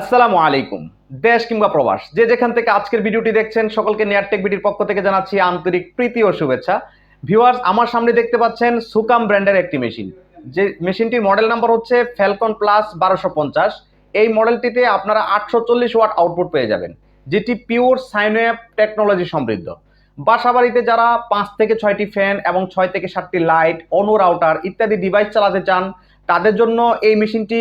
আসসালামু আলাইকুম। দেশ কিংবা প্রবাস, যে যেখান থেকে আজকের ভিডিওটি দেখছেন, সকলকে নেয়ারটেক বিডির পক্ষ থেকে জানাচ্ছি আন্তরিক প্রীতি ও শুভেচ্ছা। ভিউয়ার্স, আমার সামনে দেখতে পাচ্ছেন সুকাম ব্র্যান্ডের একটি মেশিন। যে মেশিনটির মডেল নাম্বার হচ্ছে ফ্যালকন প্লাস বারোশো পঞ্চাশ। এই মডেলটিতে আপনারা আটশো চল্লিশ ওয়াট আউটপুট পেয়ে যাবেন, যেটি পিওর সাইনওয়েব টেকনোলজি সমৃদ্ধ। বাসা বাড়িতে যারা পাঁচ থেকে ছয়টি ফ্যান এবং ছয় থেকে সাতটি লাইট অনু রাউটার ইত্যাদি ডিভাইস চালাতে চান, তাদের জন্য এই মেশিনটি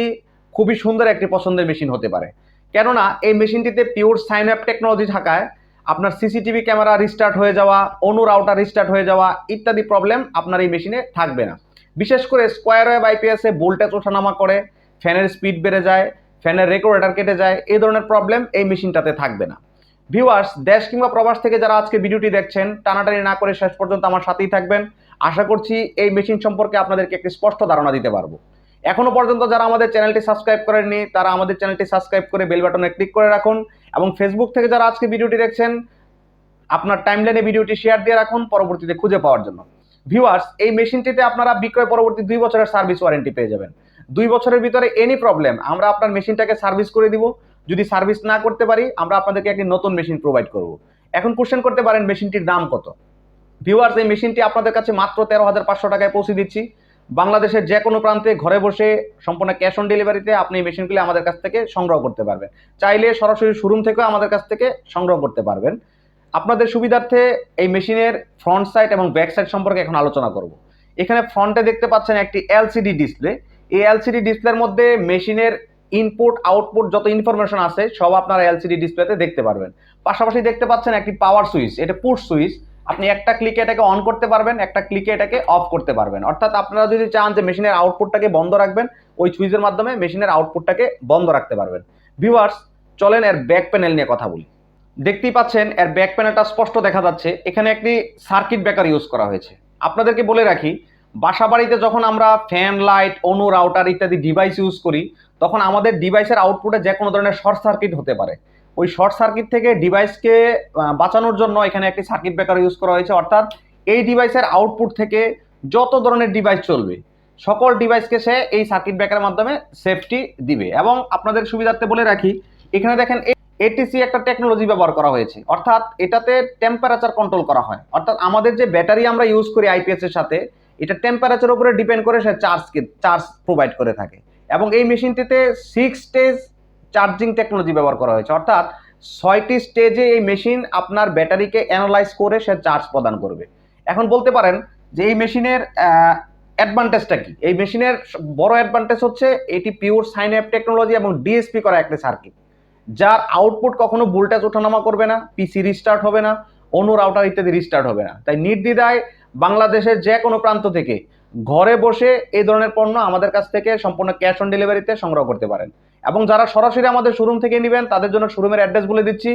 খুবই সুন্দর একটি পছন্দের মেশিন হতে পারে। কেননা, এই মেশিনটিতে পিওর সাইন আপ টেকনোলজি থাকায় আপনার সিসিটিভি ক্যামেরা রিস্টার্ট হয়ে যাওয়া, অনু রাউটার রিস্টার্ট হয়ে যাওয়া ইত্যাদি প্রবলেম আপনার এই মেশিনে থাকবে না। বিশেষ করে স্কোয়ার ওয়েব আইপিএসে ভোল্টেজ ওঠানামা করে, ফ্যানের স্পিড বেড়ে যায়, ফ্যানের রেগুলেটর কেটে যায়, এই ধরনের প্রবলেম এই মেশিনটাতে থাকবে না। ভিউয়ার্স দেশ কিংবা প্রবাস থেকে যারা আজকে ভিডিওটি দেখছেন, টানাটানি না করে শেষ পর্যন্ত আমার সাথেই থাকবেন। আশা করছি এই মেশিন সম্পর্কে আপনাদেরকে একটি স্পষ্ট ধারণা দিতে পারব। এখনও পর্যন্ত যারা আমাদের চ্যানেলটি সাবস্ক্রাইব করেননি, তারা আমাদের চ্যানেলটি সাবস্ক্রাইব করে বেল বাটনে ক্লিক করে রাখুন এবং ফেসবুক থেকে যারা আজকে ভিডিওটি দেখছেন, আপনার টাইমলাইনে ভিডিওটি শেয়ার দিয়ে রাখুন, পরবর্তীতে খুঁজে পাওয়ার জন্য। ভিউয়ার্স এই মেশিনটিতে আপনারা বিক্রয় পরবর্তী দুই বছরের সার্ভিস ওয়ারেন্টি পেয়ে যাবেন। দুই বছরের ভিতরে এনি প্রবলেম আমরা আপনার মেশিনটাকে সার্ভিস করে দিব। যদি সার্ভিস না করতে পারি, আমরা আপনাদেরকে একটি নতুন মেশিন প্রোভাইড করব। এখন কোশ্চেন করতে পারেন মেশিনটির দাম কত? ভিউয়ার্স এই মেশিনটি আপনাদের কাছে মাত্র তেরো হাজার পাঁচশো টাকায় পৌঁছে দিচ্ছি। বাংলাদেশের যে কোনো প্রান্তে ঘরে বসে সম্পূর্ণ ক্যাশ অন ডেলিভারিতে আপনি এই মেশিনগুলি আমাদের কাছ থেকে সংগ্রহ করতে পারবেন। চাইলে সরাসরি শোরুম থেকেও আমাদের কাছ থেকে সংগ্রহ করতে পারবেন। আপনাদের সুবিধার্থে এই মেশিনের ফ্রন্ট সাইড এবং ব্যাক সাইড সম্পর্কে এখন আলোচনা করব। এখানে ফ্রন্টে দেখতে পাচ্ছেন একটি এলসিডি ডিসপ্লে। এই এলসিডি ডিসপ্লের মধ্যে মেশিনের ইনপুট, আউটপুট যত ইনফরমেশন আছে সব আপনারা এলসিডি ডিসপ্লেতে দেখতে পারবেন। পাশাপাশি দেখতে পাচ্ছেন একটি পাওয়ার সুইচ, এটা পুশ সুইচ। আপনি একটা ক্লিকে এটাকে অন করতে পারবেন, একটা ক্লিকে এটাকে অফ করতে পারবেন। অর্থাৎ আপনারা যদি চান যে মেশিনের আউটপুটটাকে বন্ধ রাখবেন, ওই সুইচের মাধ্যমে মেশিনের আউটপুটটাকে বন্ধ রাখতে পারবেন। ভিউয়ার্স চলেন এর ব্যাক প্যানেল নিয়ে কথা বলি। দেখতেই পাচ্ছেন, এর ব্যাক প্যানেলটা স্পষ্ট দেখা যাচ্ছে। এখানে একটি সার্কিট ব্রেকার ইউজ করা হয়েছে। আপনাদেরকে বলে রাখি বাসা বাড়িতে যখন আমরা ফ্যান লাইট অনু রাউটার ইত্যাদি ডিভাইস ইউজ করি, তখন আমাদের ডিভাইসের আউটপুটে যে কোনো ধরনের শর্ট সার্কিট হতে পারে। ওই শর্ট সার্কিট থেকে ডিভাইসকে বাঁচানোর জন্য এখানে একটি সার্কিট ব্রেকার ইউজ করা হয়েছে। অর্থাৎ এই ডিভাইসের আউটপুট থেকে যত ধরনের ডিভাইস চলবে, সকল ডিভাইসকে সে এই সার্কিট ব্রেকারের মাধ্যমে সেফটি দিবে। এবং আপনাদের সুবিধার্থে বলে রাখি, এখানে দেখেন এটিসি একটা টেকনোলজি ব্যবহার করা হয়েছে। অর্থাৎ এটাতে টেম্পারেচার কন্ট্রোল করা হয়। অর্থাৎ আমাদের যে ব্যাটারি আমরা ইউজ করি আইপিএস এর সাথে, এটা টেম্পারেচার উপরে ডিপেন্ড করে সে চার্জ চার্জ প্রোভাইড করে থাকে। এবং এই মেশিনটিতে সিক্স স্টেজ চার্জিং টেকনোলজি ব্যবহার করা হয়েছে। অর্থাৎ ছয়টি স্টেজে এই মেশিন আপনার ব্যাটারিকে অ্যানালাইজ করে সে চার্জ প্রদান করবে। এখন বলতে পারেন যে এই মেশিনের অ্যাডভান্টেজটা কি? এই মেশিনের বড় অ্যাডভান্টেজ হচ্ছে এটি পিওর সাইন অ্যাপ টেকনোলজি এবং ডিএসপি করা একটা সার্কিট যার আউটপুট কখনো ভোল্টেজ ওঠানামা করবে না পিসি রিস্টার্ট হবে না অনু রাউটার ইত্যাদি রিস্টার্ট হবে না। তাই নির্দ্বিধায় বাংলাদেশের যে কোনো প্রান্ত থেকে ঘরে বসে এই ধরনের পণ্য আমাদের কাছ থেকে সম্পূর্ণ ক্যাশ অন ডেলিভারিতে সংগ্রহ করতে পারেন। এবং যারা সরাসরি আমাদের শোরুম থেকে নেবেন, তাদের জন্য শোরুমের অ্যাড্রেস বলে দিচ্ছি।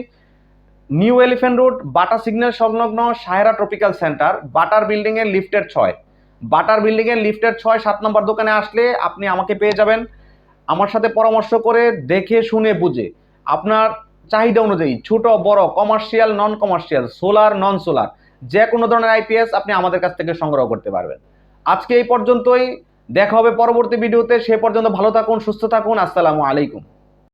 New elephant road Bata signal সংলগ্ন সাহেরা ট্রপিক্যাল সেন্টার বাটার বিল্ডিং এর লিফটের ছয়। বাটার বিল্ডিং এর লিফটের ছয়, সাত নম্বর দোকানে আসলে আপনি আমাকে পেয়ে যাবেন। আমার সাথে পরামর্শ করে দেখে, শুনে, বুঝে। আপনার চাহিদা অনুযায়ী ছোট, বড় commercial non commercial solar non solar যে কোনো ধরনের আইপিএস আপনি আমাদের কাছ থেকে সংগ্রহ করতে পারবেন। আজকে এই পর্যন্তই। দেখা হবে পরবর্তী ভিডিওতে। সে পর্যন্ত ভালো থাকুন, সুস্থ থাকুন। আসসালামু আলাইকুম।